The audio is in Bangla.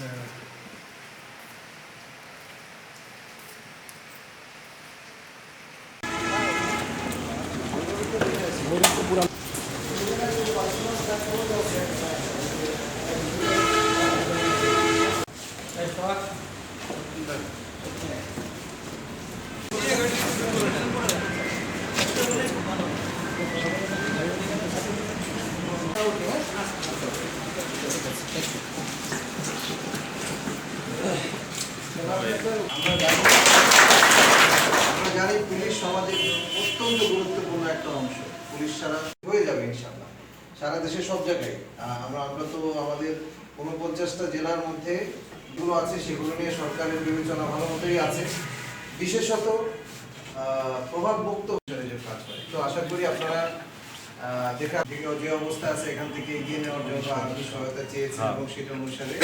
Yeah. পুরান আমরা জানি পুলিশ সমাজের অত্যন্ত গুরুত্বপূর্ণ একটা অংশ। পুলিশ ছাড়া হয়ে যাবে ইনশাল্লাহ সারা দেশে সব জায়গায়। আমরা আমরা তো আমাদের উনপঞ্চাশটা জেলার মধ্যে গুলো আছে সেগুলো নিয়ে সরকারের বিবেচনা ভালো মতোই আছে। বিশেষত প্রভাবমুক্ত কাজ করে। তো আশা করি আপনারা আহ, দেখা যে অবস্থা আছে এখান থেকে এগিয়ে নেওয়ার জন্য আরও সহায়তা চেয়েছেন এবং সেটা অনুসারে